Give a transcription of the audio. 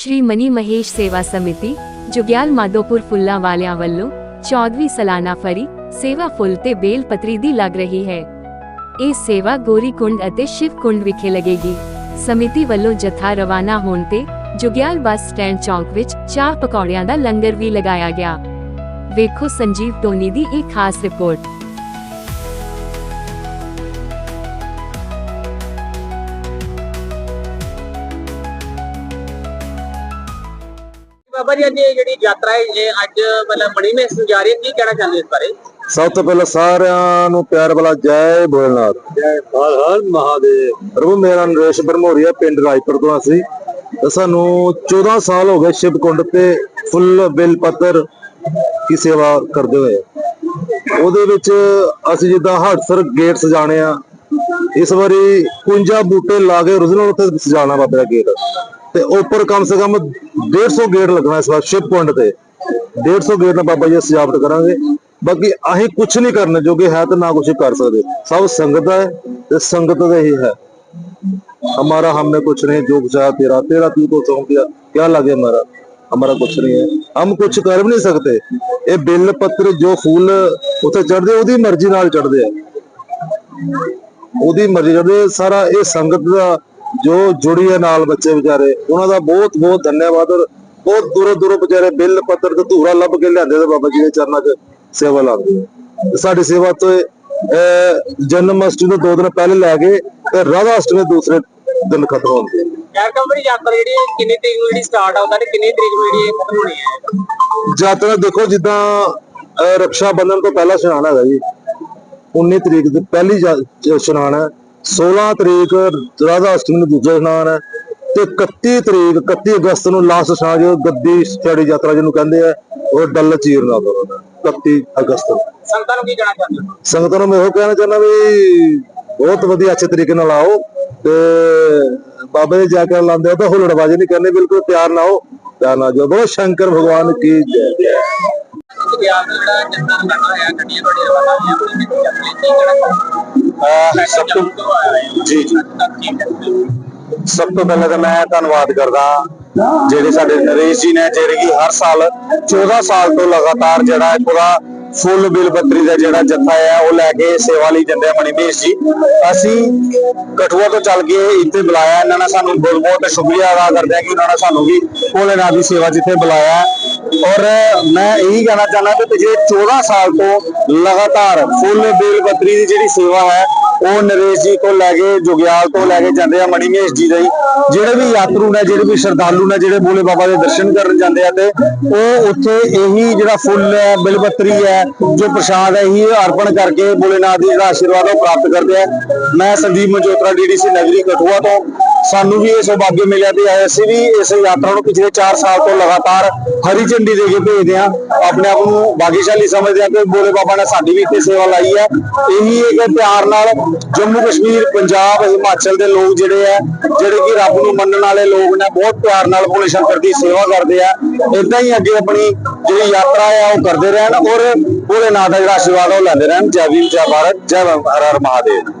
ਸ਼੍ਰੀ ਮਨੀ ਮਹੇਸ਼ ਸੇਵਾ ਸਮਿਤੀ ਜੁਗਿਆਲ ਮਾਧੋਪੁਰ ਫੁੱਲਾਂ ਵਾਲਿਆਂ ਵੱਲੋਂ 14ਵੀਂ ਸਾਲਾਨਾ ਫਰੀ ਸੇਵਾ ਫੁੱਲ ਤੇ ਬੇਲ ਪਤਰੀ ਦੀ ਲੱਗ ਰਹੀ ਹੈ ਇਹ ਸੇਵਾ ਗੋਰੀ ਕੁੰਡ ਅਤੇ ਸ਼ਿਵ ਕੁੰਡ ਵਿਖੇ ਲੱਗੇਗੀ ਸਮਿਤੀ ਵੱਲੋਂ ਜਥਾ ਰਵਾਨਾ ਹੋਣ ਤੇ ਜੁਗਿਆਲ ਬੱਸ ਸਟੈਂਡ ਚੌਂਕ ਵਿੱਚ ਚਾਹ ਪਕੌੜਿਆਂ ਦਾ ਲੰਗਰ ਵੀ ਲਗਾਇਆ ਗਿਆ ਵੇਖੋ ਸੰਜੀਵ ਟੋਨੀ ਦੀ ਇਹ ਖਾਸ ਰਿਪੋਰਟ ਬਾਬਾ ਜੀ ਅੱਜ ਇਹ ਜਿਹੜੀ ਯਾਤਰਾ ਹੈ ਇਹ ਅੱਜ ਮਤਲਬ ਮਹਿਸ ਨੂੰ ਜਾ ਰਹੀ ਹੈ। ਕੀ ਕਹਿਣਾ ਚਾਹੁੰਦੇ ਇਸ ਬਾਰੇ? ਸਭ ਤੋਂ ਪਹਿਲਾਂ ਸਾਰਿਆਂ ਨੂੰ ਪਿਆਰ ਵਾਲਾ ਜੈ ਭੋਲਨਾਥ। ਜੈ ਹਰ ਹਰ ਮਹਾਦੇਵ। ਪ੍ਰਭੂ ਮੇਰਾ ਨਰੇਸ਼ ਬਰਮੋਰੀਆ ਪਿੰਡ ਰਾਜਪੁਰ ਤੋਂ ਅਸੀਂ। ਸਾਨੂੰ 14 ਸਾਲ ਹੋ ਗਏ ਸ਼ਿਵਕੁੰਡ ਤੇ ਫੁੱਲ ਬਿਲ ਪੱਤਰ ਦੀ ਸੇਵਾ ਕਰਦੇ ਹੋਏ। ਉਹਦੇ ਵਿੱਚ ਅਸੀਂ ਜਿੱਦਾਂ ਹੜਸਰ ਗੇਟ ਸਜਾਣੇ ਆ। ਇਸ ਵਾਰੀ 51 ਬੂਟੇ ਲਾ ਕੇ origignal ਉੱਥੇ ਸਜਾਣਾ ਬਾਬੇ ਦਾ ਗੇਟ। ਤੇ ਉੱਪਰ ਕਮ ਸੇ ਕਮ 150 ਗੇਟ ਲੱਗਣਾ ਇਸ ਵਾਰ ਸ਼ਿਵਕੁੰਡ ਤੇ 150 ਗੇਟ ਨਾਲ ਬਾਬਾ ਜੀ ਦੀ ਸਜਾਵਟ ਕਰਾਂਗੇ ਬਾਕੀ ਅਸੀਂ ਕੁਝ ਨਹੀਂ ਕਰਨ ਜੋਗੇ ਹੈ ਤੇ ਨਾ ਕੁਝ ਕਰ ਸਕਦੇ ਸਭ ਸੰਗਤ ਹੈ ਤੇ ਸੰਗਤ ਦਾ ਹੀ ਹੈ हमारा हमने कुछ नहीं जो चाहा तेरा तेरा तू को सौंप दिया क्या लगे हमारा हमारा कुछ नहीं है हम कुछ कर भी नहीं सकते ਇਹ ਬਿੱਲ ਪੱਤਰ ਜੋ ਫੁੱਲ ਉੱਥੇ ਚੜਦੇ ਉਹਦੀ ਮਰਜ਼ੀ ਨਾਲ ਚੜਦੇ ਆ ਉਹਦੀ ਮਰਜ਼ੀ ਚੜਦੇ ਸਾਰਾ ਇਹ ਸੰਗਤ ਦਾ ਜੋ ਜੁੜੀ ਹੈ ਨਾਲ ਬੱਚੇ ਵਿਚਾਰੇ ਉਹਨਾਂ ਦਾ ਬਹੁਤ ਬਹੁਤ ਧੰਨਵਾਦ ਔਰ ਬਹੁਤ ਦੂਰੋਂ ਦੂਰੋਂ ਵਿਚਾਰੇ ਬਿੱਲ ਪੱਤਰ ਤੇ ਧੂਰਾ ਲੱਭ ਕੇ ਲਿਆਂਦੇ ਤੇ ਬਾਬਾ ਜੀ ਦੇ ਚਰਨਾਂ 'ਚ ਸੇਵਾ ਲਾਉਂਦੇ ਸਾਡੀ ਸੇਵਾ ਤੋਂ ਜਨਮ ਅਸ਼ਟਮੀ ਤੋਂ ਦੋ ਦਿਨ ਪਹਿਲੇ ਲੈ ਕੇ ਤੇ ਰਾਧਾ ਅਸ਼ਟਮੀ ਦੂਸਰੇ ਦਿਨ ਖਤਮ ਹੁੰਦੀ ਹੈ ਯਾਤਰਾ ਜਿਹੜੀ ਹੈ ਕਿੰਨੀ ਤਰੀਕ ਨੂੰ ਜਿਹੜੀ ਸਟਾਰਟ ਆਉਂਦਾ ਤੇ ਕਿੰਨੀ ਤਰੀਕ ਨੂੰ ਜਿਹੜੀ ਇਹ ਖਤਮ ਹੋਣੀ ਹੈ? ਯਾਤਰਾ ਦੇਖੋ ਜਿੱਦਾਂ ਰਕਸ਼ਾ ਬੰਧਨ ਤੋਂ ਪਹਿਲਾ ਇਸ਼ਨਾਨ ਹੈਗਾ ਜੀ। 19 ਤਰੀਕ ਦੀ ਪਹਿਲੀ ਹੈ। 16 ਤਰੀਕ ਰਾਧਾ ਅਸ਼ਟਮੀ ਨੂੰ ਦੂਜਾ ਇਸ਼ਨਾਨ ਹੈ ਤੇ 31 ਤਰੀਕ 31 ਅਗਸਤ ਨੂੰ ਲਾਸਟ ਇਸ਼ਨਾਨ ਜੋ ਗੱਦੀ ਚੜੀ ਯਾਤਰਾ ਜਿਹਨੂੰ ਕਹਿੰਦੇ ਆ ਉਹ ਡੱਲ ਚੀਰਨਾਥ ਦਾ 31 ਅਗਸਤ ਨੂੰ। ਸੰਗਤਾਂ ਨੂੰ ਕੀ ਕਹਿਣਾ ਚਾਹੁੰਦੇ ਹੋ? ਸੰਗਤਾਂ ਨੂੰ ਮੈਂ ਇਹੋ ਕਹਿਣਾ ਚਾਹੁੰਦਾ ਵੀ ਬਹੁਤ ਵਧੀਆ ਅੱਛੇ ਤਰੀਕੇ ਨਾਲ ਆਓ ਤੇ ਬਾਬੇ ਦੇ ਜਾ ਕੇ ਲਾਉਂਦੇ ਹੋ ਤਾਂ ਹੁਲੜਬਾਜ਼ੀ ਨਹੀਂ ਕਰਨੀ ਬਿਲਕੁਲ ਪਿਆਰ ਨਾਲ ਆਓ ਪਿਆਰ ਨਾਲ ਜੋ ਬੋਲੋ ਸ਼ੰਕਰ ਭਗਵਾਨ ਕੀ ਜੈ। ਜਿਹੜਾ ਹੋਇਆ ਗੱਡੀਆਂ ਕੀ ਕਹਿਣਾ ਸਭ ਤੋਂ ਜੀ ਜੀ। ਸਭ ਤੋਂ ਪਹਿਲਾਂ ਤਾਂ ਮੈਂ ਧੰਨਵਾਦ ਕਰਦਾ ਜਿਹੜੇ ਸਾਡੇ ਨਰੇਸ਼ ਜੀ ਨੇ, ਜਿਹੜੇ ਕਿ ਹਰ ਸਾਲ 14 ਸਾਲ ਤੋਂ ਲਗਾਤਾਰ ਜਿਹੜਾ ਹੈ ਪੂਰਾ ਫੁੱਲ ਬਿਲ ਬੱਤਰੀ ਦਾ ਜਿਹੜਾ ਜੱਥਾ ਹੈ, ਉਹ ਲੈ ਕੇ ਸੇਵਾ ਲਈ ਜਾਂਦੇ ਆ ਮਣੀਮੇਸ਼ ਜੀ। ਅਸੀਂ ਕਠੂਆ ਤੋਂ ਚੱਲ ਕੇ ਇੱਥੇ ਬੁਲਾਇਆ, ਇਹਨਾਂ ਨੇ ਸਾਨੂੰ ਬਹੁਤ ਬਹੁਤ ਸ਼ੁਕਰੀਆ ਅਦਾ ਕਰਦੇ ਆ ਕਿ ਉਹਨਾਂ ਨੇ ਸਾਨੂੰ ਵੀ ਭੋਲੇਨਾਥ ਦੀ ਸੇਵਾ ਜਿੱਥੇ ਬੁਲਾਇਆ। ਔਰ ਮੈਂ ਇਹੀ ਕਹਿਣਾ ਚਾਹੁੰਦਾ ਕਿ ਪਿਛਲੇ 14 ਸਾਲ ਤੋਂ ਲਗਾਤਾਰ ਫੁੱਲ ਬੇਲ ਬੱਤਰੀ ਦੀ ਜਿਹੜੀ ਸੇਵਾ ਹੈ, ਉਹ ਨਰੇਸ਼ ਜੀ ਤੋਂ ਲੈ ਕੇ, ਜੁਗਿਆਲ ਤੋਂ ਲੈ ਕੇ ਜਾਂਦੇ ਆ ਮਣੀਮੇਸ਼ ਜੀ ਦੇ ਜਿਹੜੇ ਵੀ ਯਾਤਰੂ ਨੇ, ਜਿਹੜੇ ਵੀ ਸ਼ਰਧਾਲੂ ਨੇ, ਜਿਹੜੇ ਭੋਲੇ ਬਾਬਾ ਦੇ ਦਰਸ਼ਨ ਕਰਨ ਜਾਂਦੇ ਆ ਤੇ ਉਹ ਉੱਥੇ ਇਹੀ ਜਿਹੜਾ ਫੁੱਲ ਹੈ ਬਿਲ ਬੱਤਰੀ ਹੈ, ਜੋ ਪ੍ਰਸ਼ਾਦ ਹੈ, ਇਹੀ ਅਰਪਣ ਕਰਕੇ ਭੋਲੇਨਾਥ ਦੀ ਜਿਹੜਾ ਆਸ਼ੀਰਵਾਦ ਉਹ ਪ੍ਰਾਪਤ ਕਰਦੇ ਆ। ਮੈਂ ਸੰਦੀਪ ਮਜੋਤਰਾ ਡੀਡੀਸੀ ਨਗਰੀ ਕਠੂਆ ਤੋਂ। ਸਾਨੂੰ ਵੀ ਇਹ ਸੁਭਾਗਿਆ ਮਿਲਿਆ ਤੇ ਅਸੀਂ ਵੀ ਇਸ ਯਾਤਰਾ ਨੂੰ ਪਿਛਲੇ 4 ਸਾਲ ਤੋਂ ਲਗਾਤਾਰ ਹਰੀ ਝੰਡੀ ਦੇ ਕੇ ਭੇਜਦੇ ਆ ਆਪਣੇ ਆਪ ਨੂੰ ਭਾਗਿਆਸ਼ਾਲੀ ਸਮਝਦੇ ਆ ਕਿ ਭੋਲੇ ਬਾਬਾ ਨੇ ਸਾਡੀ ਵੀ ਇੱਥੇ ਸੇਵਾ ਲਾਈ ਹੈ। ਇਹੀ ਇੱਕ ਪਿਆਰ ਨਾਲ ਜੰਮੂ ਕਸ਼ਮੀਰ, ਪੰਜਾਬ, ਹਿਮਾਚਲ ਦੇ ਲੋਕ ਜਿਹੜੇ ਆ, ਜਿਹੜੇ ਕਿ ਰੱਬ ਨੂੰ ਮੰਨਣ ਵਾਲੇ ਲੋਕ ਨੇ, ਬਹੁਤ ਪਿਆਰ ਨਾਲ ਭੋਲੇ ਸ਼ੰਕਰ ਦੀ ਸੇਵਾ ਕਰਦੇ ਆ। ਇਦਾਂ ਹੀ ਅੱਗੇ ਆਪਣੀ ਜਿਹੜੀ ਯਾਤਰਾ ਆ, ਉਹ ਕਰਦੇ ਰਹਿਣ ਔਰ ਭੋਲੇ ਭੋਲੇਨਾਥ ਦਾ ਜਿਹੜਾ ਆਸ਼ੀਰਵਾਦ ਆ ਉਹ ਲੈਂਦੇ ਰਹਿਣ। ਜੈ ਭੀਮ, ਜੈ ਭਾਰਤ, ਜੈ ਹਰ ਹਰ ਮਹਾਦੇਵ।